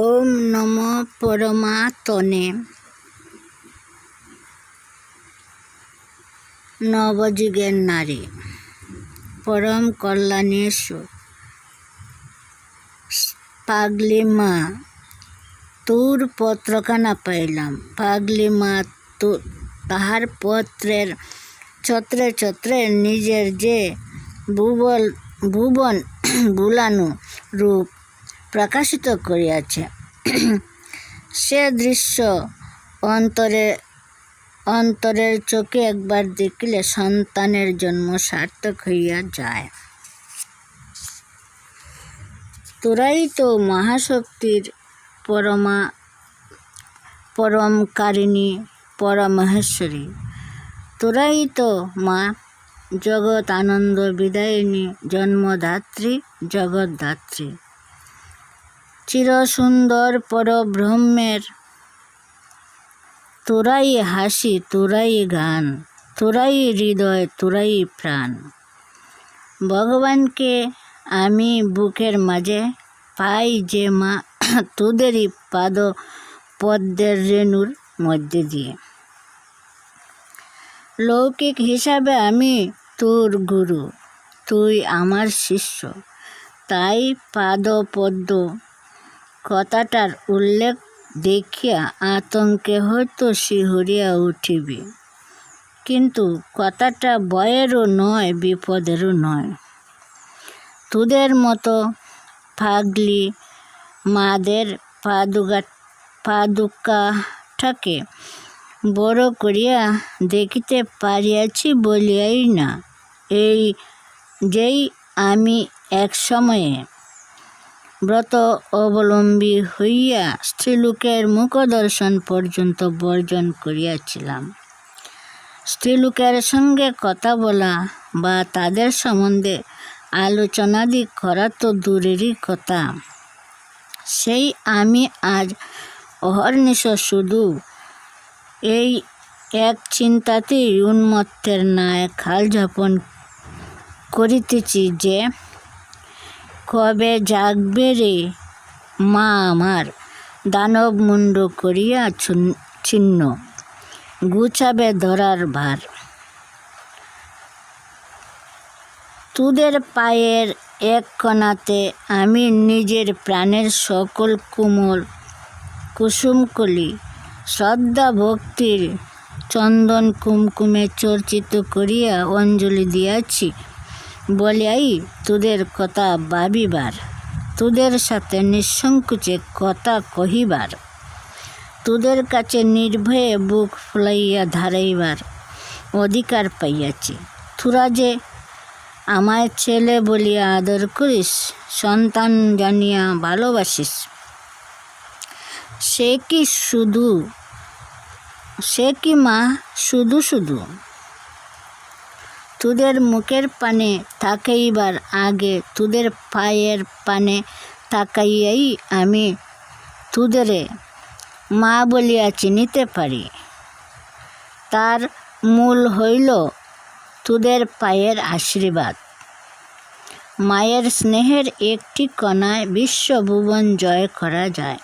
ওম নম পরমাত্মনে। নবযুগের নারী, পরম কল্যাণেশ্বর পাগলি মা, তোর পত্রখানা পাইলাম। পাগলি মা তো, তাহার পত্রের ছত্রে ছত্রে নিজের যে ভুবল, ভুবন বুলানো রূপ প্রকাশিত করিয়াছে। সে দৃশ্য অন্তরে, অন্তরের চোখে একবার দেখিলে সন্তানের জন্ম সার্থক হইয়া যায়। তোরাই তো মহাশক্তির পরমা, পরমকারিণী পরমহেশ্বরী। তোরাই তো মা, জগৎ আনন্দ বিদায়িনী, জন্মদাত্রী, জগৎদাত্রী। চিরসুন্দর পরব্রহ্মের। তোরাই হাসি, তোরাই গান, তোরাই হৃদয়, তোরাই প্রাণ। ভগবানকে আমি বুকের মাঝে পাই যে মা তোদেরই পাদ পদ্মের রেণুর মধ্যে দিয়ে। লৌকিক হিসাবে আমি তোর গুরু, তুই আমার শিষ্য, তাই পাদ পদ্ম কথাটার উল্লেখ দেখিয়া আতঙ্কে হয়তো শিহরিয়া উঠিবে। কিন্তু কথাটা ভয়েরও নয়, বিপদেরও নয়। তোদের মতো ফাগলি মাদের পাদুকা পাদুকাটাকে বড় করিয়া দেখিতে পারিয়াছি বলিয়াই না। এই যেই আমি এক সময়ে ব্রত অবলম্বী হইয়া স্ত্রীলোকের মুখদর্শন পর্যন্ত বর্জন করিয়াছিলাম। স্ত্রীলোকের সঙ্গে কথা বলা বা তাদের সম্বন্ধে আলোচনাদি করা তো দূরেরই কথা। সেই আমি আজ অহর্নিশ শুধু এই এক চিন্তাতেই উন্মত্তের ন্যায় খাল যাপন করিতেছি যে কবে জাগবে রে? মা আমার, দানব মুন্ড করিয়া ছিন্ন গুছাবে ধরার ভার। তোদের পায়ের এক কণাতে আমি নিজের প্রাণের সকল কুমল কুসুমকলি শ্রদ্ধা ভক্তির চন্দন কুমকুমে চর্চিত করিয়া অঞ্জলি দিয়াছি। বলিয়াই তোদের কথা ভাবিবার, তোদের সাথে নিঃসংকোচে কথা কহিবার, তোদের কাছে নির্ভয়ে বুক ফুলাইয়া ধারাইবার অধিকার পাইয়াছি। তোরা যে আমায় ছেলে বলিয়া আদর করিস, সন্তান জানিয়া ভালোবাসিস, সে কি শুধু, সে কি মা শুধু শুধু তোদের মুখের পানে তাকাইবার আগে তোদের পায়ের পানে তাকাইয়াই আমি তোদেরে মা বলিয়া চিনিতে পারি। তার মূল হইল তোদের পায়ের আশীর্বাদ। মায়ের স্নেহের একটি কণায় বিশ্বভুবন জয় করা যায়।